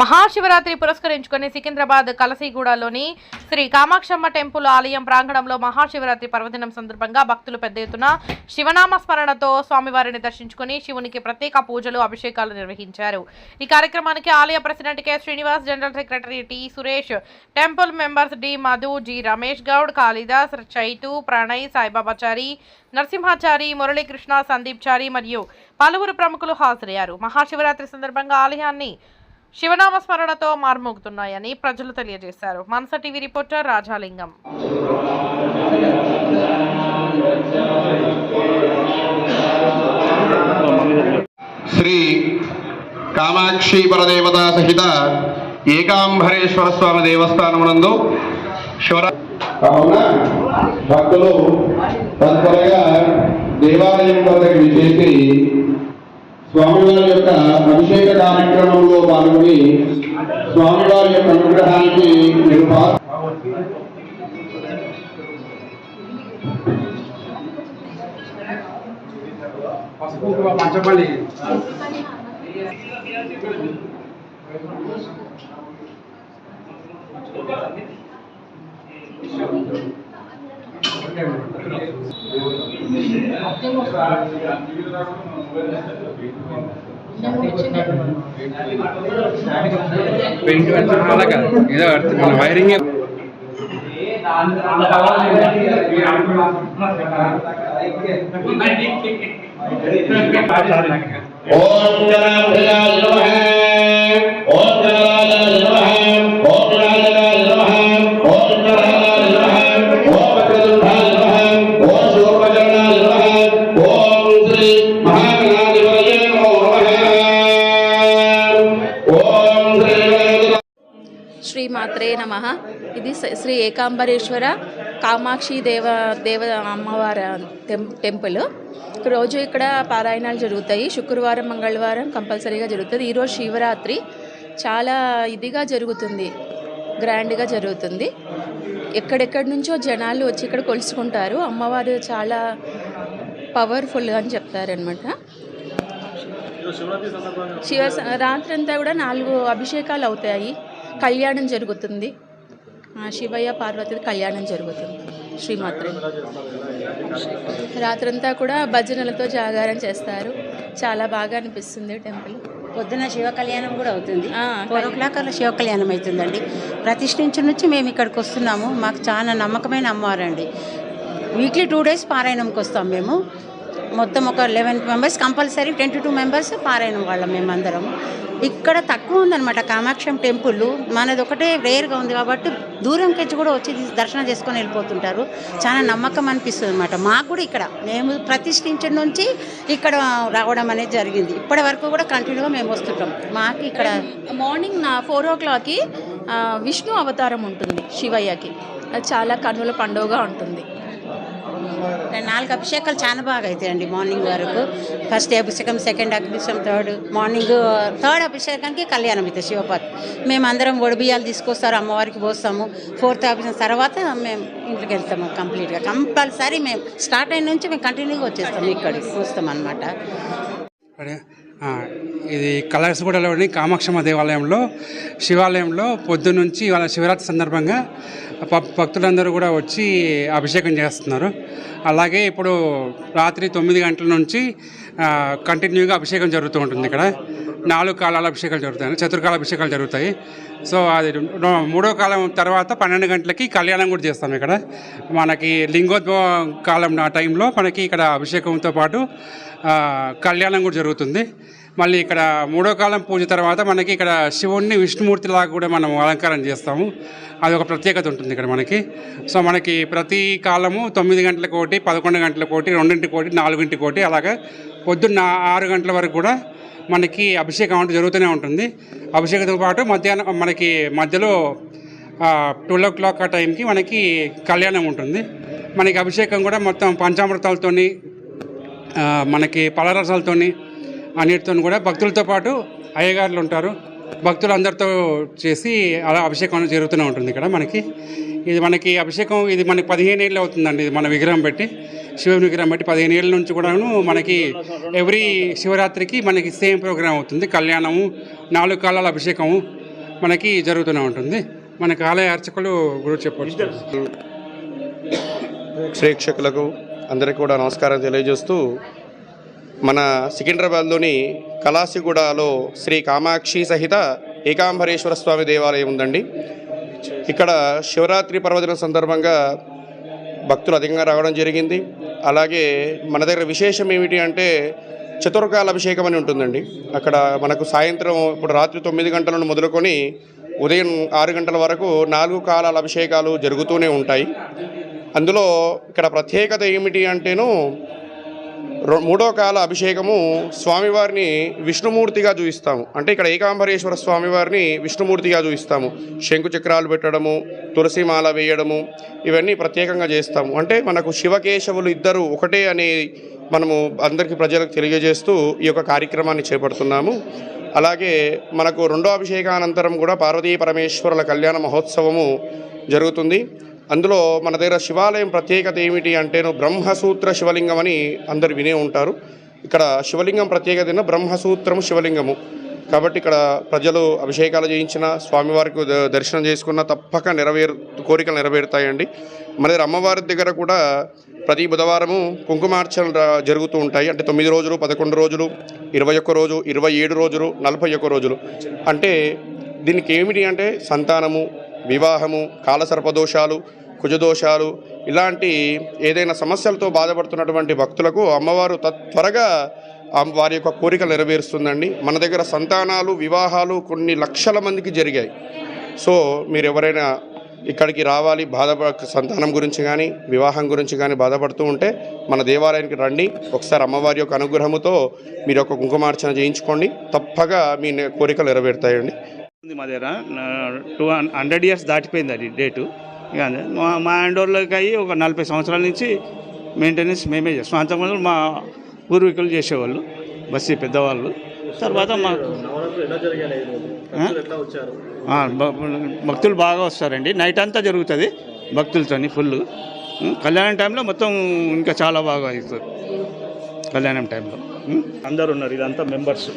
మహాశివరాత్రి పురస్కరించుకుని సికింద్రాబాద్ కలసీగూడలోని శ్రీ కామాక్షమ్మ టెంపుల్ ఆలయం ప్రాంగణంలో మహాశివరాత్రి పర్వదినం సందర్భంగా భక్తులు పెద్ద ఎత్తున శివనామ స్మరణతో స్వామివారిని దర్శించుకుని శివునికి ప్రత్యేక పూజలు అభిషేకాలు నిర్వహించారు. ఈ కార్యక్రమానికి ఆలయ president K. Srinivas general secretary T. Suresh temple members D. Madhu G. Ramesh Goud Kalidas Chaitu Pranay Saibabachari Narasimhachari Muralikrishna Sandeep Chari మరియు పలువురు ప్రముఖులు హాజరయ్యారు. మహాశివరాత్రి సందర్భంగా ఆలయాన్ని శివనామ స్మరణతో మార్మోగుతున్నాయని ప్రజలు తెలియజేశారు. Manasa TV reporter Rajalingam. Shri Kamakshi పరదేవత సహిత ఏకాంబరేశ్వర స్వామి దేవస్థానమునందు శివరా భక్తులు తత్పరగా దేవాలయం వద్దకు విచేసి స్వామివారి యొక్క అభిషేక కార్యక్రమంలో పాల్గొని స్వామివారి యొక్క అనుగ్రహానికి పసుపు పంచపల్లి పెయింట్ పెట్టడం వల్ల కాదు ఏదో అర్థం మన వైరింగ్ ఓం జనాభయాయ నమః ఓం నమ. ఇది శ్రీ ఏకాంబరేశ్వర కామాక్షి దేవ దేవ అమ్మవారి టెంపుల్. రోజు ఇక్కడ పారాయణాలు జరుగుతాయి. శుక్రవారం మంగళవారం కంపల్సరీగా జరుగుతుంది. ఈరోజు శివరాత్రి చాలా ఇదిగా జరుగుతుంది. గ్రాండ్గా జరుగుతుంది. ఎక్కడెక్కడి నుంచో జనాలు వచ్చి ఇక్కడ కొలుసుకుంటారు. అమ్మవారు చాలా పవర్ఫుల్ అని చెప్తారనమాట శివ రాత్రి అంతా కూడా నాలుగు అభిషేకాలు అవుతాయి. కళ్యాణం జరుగుతుంది. శివయ్య పార్వతి కళ్యాణం జరుగుతుంది. శ్రీమాత్రే. రాత్రంతా కూడా భజనలతో జాగారం చేస్తారు. చాలా బాగా అనిపిస్తుంది టెంపుల్. పొద్దున శివ కళ్యాణం కూడా అవుతుంది. ఫోర్ ఓ క్లాక్ అలా శివ కళ్యాణం అవుతుందండి. ప్రతిష్ఠించి నుంచి మేము ఇక్కడికి వస్తున్నాము. మాకు చాలా నమ్మకమైన అమ్మవారండి. వీక్లీ టూ డేస్ పారాయణంకి వస్తాం మేము. మొత్తం ఒక eleven members compulsory ten to two members పారాయణం వాళ్ళం మేమందరం ఇక్కడ తక్కువ ఉందన్నమాట. కామాక్షం టెంపుల్ మనది ఒకటే రేర్గా ఉంది కాబట్టి దూరం కూడా వచ్చి దర్శనం చేసుకొని వెళ్ళిపోతుంటారు. చాలా నమ్మకం అనిపిస్తుంది అనమాట మాకు కూడా ఇక్కడ మేము ప్రతిష్ఠించిన నుంచి ఇక్కడ రావడం అనేది జరిగింది. ఇప్పటి వరకు కూడా కంటిన్యూగా మేము వస్తుంటాం. మాకు ఇక్కడ మార్నింగ్ నా ఫోర్ ఓ క్లాక్కి విష్ణు అవతారం ఉంటుంది శివయ్యకి. అది చాలా కన్నుల పండుగగా ఉంటుంది. నాలుగు అభిషేకాలు చాలా బాగా అవుతాయండి మార్నింగ్ వరకు. ఫస్ట్ అభిషేకం సెకండ్ అభిషేకం థర్డ్ మార్నింగ్ థర్డ్ అభిషేకానికి కళ్యాణం అవుతుంది శివపాత్ అందరం ఒడిబియ్యాలు తీసుకొస్తారు అమ్మవారికి పోస్తాము. ఫోర్త్ అభిషేకం తర్వాత మేము ఇంటికి వెళ్తాము కంప్లీట్గా. కంపల్సరీ మేము స్టార్ట్ అయిన నుంచి మేము కంటిన్యూగా వచ్చేస్తాము ఇక్కడికి వస్తాం అనమాట ఇది కలర్స్గూడలోని కామాక్షమ్మ దేవాలయంలో శివాలయంలో పొద్దునుంచి వాళ్ళ శివరాత్రి సందర్భంగా భక్తులందరూ కూడా వచ్చి అభిషేకం చేస్తున్నారు. అలాగే ఇప్పుడు రాత్రి తొమ్మిది గంటల నుంచి కంటిన్యూగా అభిషేకం జరుగుతూ ఉంటుంది ఇక్కడ. నాలుగు కాలాల అభిషేకాలు జరుగుతాయి చతుర్కాల అభిషేకాలు జరుగుతాయి. సో అది మూడో కాలం తర్వాత పన్నెండు గంటలకి కళ్యాణం కూడా చేస్తాం ఇక్కడ. మనకి లింగోద్భవం కాలం ఆ టైంలో మనకి ఇక్కడ అభిషేకంతో పాటు కళ్యాణం కూడా జరుగుతుంది. మళ్ళీ ఇక్కడ మూడో కాలం పూజ తర్వాత మనకి ఇక్కడ శివుణ్ణి విష్ణుమూర్తిలాగా కూడా మనం అలంకారం చేస్తాము. అది ఒక ప్రత్యేకత ఉంటుంది ఇక్కడ మనకి. సో మనకి ప్రతి కాలము తొమ్మిది గంటలకు ఒకటి పదకొండు గంటలకు ఒకటి రెండింటికి ఒకటి నాలుగింటికి ఒకటి అలాగే పొద్దున్న ఆరు గంటల వరకు కూడా మనకి అభిషేకం అంటే జరుగుతూనే ఉంటుంది. అభిషేకంతో పాటు మధ్యాహ్నం మనకి మధ్యలో ట్వెల్వ్ ఓ క్లాక్ ఆ టైంకి మనకి కళ్యాణం ఉంటుంది. మనకి అభిషేకం కూడా మొత్తం పంచామృతాలతోని మనకి పలరసాలతో అన్నిటితో కూడా భక్తులతో పాటు అయ్యగారులు ఉంటారు. భక్తులు అందరితో చేసి అలా అభిషేకం అనేది జరుగుతూనే ఉంటుంది ఇక్కడ మనకి. ఇది మనకి అభిషేకం ఇది మనకి పదిహేను ఏళ్ళు అవుతుందండి ఇది మన విగ్రహం పెట్టి. శివుని విగ్రహం పెట్టి పదిహేను ఏళ్ళ నుంచి కూడాను మనకి ఎవ్రీ శివరాత్రికి మనకి సేమ్ ప్రోగ్రామ్ అవుతుంది. కళ్యాణము నాలుగు కాలాల అభిషేకము మనకి జరుగుతూనే ఉంటుంది. మనకి ఆలయ అర్చకులు గురువు చెప్పవచ్చు ప్రేక్షకులకు అందరికీ కూడా నమస్కారం తెలియజేస్తూ మన సికింద్రాబాద్లోని కళాసిగూడలో శ్రీ కామాక్షి సహిత ఏకాంబరేశ్వర స్వామి దేవాలయం ఉందండి. ఇక్కడ శివరాత్రి పర్వదినం సందర్భంగా భక్తులు అధికంగా రావడం జరిగింది. అలాగే మన దగ్గర విశేషం ఏమిటి అంటే చతుర్కాల అభిషేకం అని ఉంటుందండి. అక్కడ మనకు సాయంత్రం ఇప్పుడు రాత్రి తొమ్మిది గంటల నుండి మొదలుకొని ఉదయం ఆరు గంటల వరకు నాలుగు కాలాల అభిషేకాలు జరుగుతూనే ఉంటాయి. అందులో ఇక్కడ ప్రత్యేకత ఏమిటి అంటేను మూడో కాల అభిషేకము స్వామివారిని విష్ణుమూర్తిగా చూపిస్తాము అంటే ఇక్కడ ఏకాంబరేశ్వర స్వామివారిని విష్ణుమూర్తిగా చూపిస్తాము శంకు చక్రాలు పెట్టడము తులసిమాల వేయడము ఇవన్నీ ప్రత్యేకంగా చేస్తాము. అంటే మనకు శివకేశవులు ఇద్దరు ఒకటే అనే మనము అందరికీ ప్రజలకు తెలియజేస్తూ ఈ యొక్క కార్యక్రమాన్ని చేపడుతున్నాము. అలాగే మనకు రెండో అభిషేకానంతరం కూడా పార్వతీ పరమేశ్వరుల కళ్యాణ మహోత్సవము జరుగుతుంది. అందులో మన దగ్గర శివాలయం ప్రత్యేకత ఏమిటి అంటేను బ్రహ్మసూత్ర శివలింగం అని అందరు వినే ఉంటారు. ఇక్కడ శివలింగం ప్రత్యేకత బ్రహ్మసూత్రం శివలింగము. కాబట్టి ఇక్కడ ప్రజలు అభిషేకాలు చేయించిన స్వామివారికి ద- దర్శనం చేసుకున్న తప్పక నెరవేరు కోరికలు నెరవేరుతాయండి. మన దగ్గర అమ్మవారి దగ్గర కూడా ప్రతి బుధవారము కుంకుమార్చనలు జరుగుతూ ఉంటాయి. అంటే తొమ్మిది రోజులు పదకొండు రోజులు ఇరవై ఒక్క రోజు ఇరవై ఏడు రోజులు నలభై ఒక్క రోజులు. అంటే దీనికి ఏమిటి అంటే సంతానము వివాహము కాలసర్పదోషాలు కుజదోషాలు ఇలాంటి ఏదైనా సమస్యలతో బాధపడుతున్నటువంటి భక్తులకు అమ్మవారు తత్ త్వరగా వారి యొక్క కోరికలు నెరవేరుస్తుందండి. మన దగ్గర సంతానాలు వివాహాలు కొన్ని లక్షల మందికి జరిగాయి. సో మీరు ఎవరైనా ఇక్కడికి రావాలి బాధపడ సంతానం గురించి కానీ వివాహం గురించి కానీ బాధపడుతూ ఉంటే మన దేవాలయానికి రండి. ఒకసారి అమ్మవారి యొక్క అనుగ్రహముతో మీరు ఒక కుంకుమార్చన చేయించుకోండి. తప్పగా మీ కోరికలు నెరవేరుతాయండి. ఉంది మా దగ్గర. టూ హండ్రెడ్ ఇయర్స్ దాటిపోయింది అది డేటు. ఇక. మా మా హ్యాండ్ అయ్యి ఒక నలభై సంవత్సరాల నుంచి మెయింటెనెన్స్ మేమే చేస్తాం. అంతకుముందు మా పూర్వీకులు చేసేవాళ్ళు బస్సీ పెద్దవాళ్ళు. తర్వాత మా ఆ? ఆ, భ- భక్తులు బాగా వస్తారండి. నైట్ అంతా జరుగుతుంది భక్తులతోని ఫుల్ కళ్యాణం టైంలో మొత్తం ఇంకా చాలా బాగా అవుతుంది కళ్యాణం టైంలో. అందరు ఉన్నారు. ఇదంతా మెంబర్స్.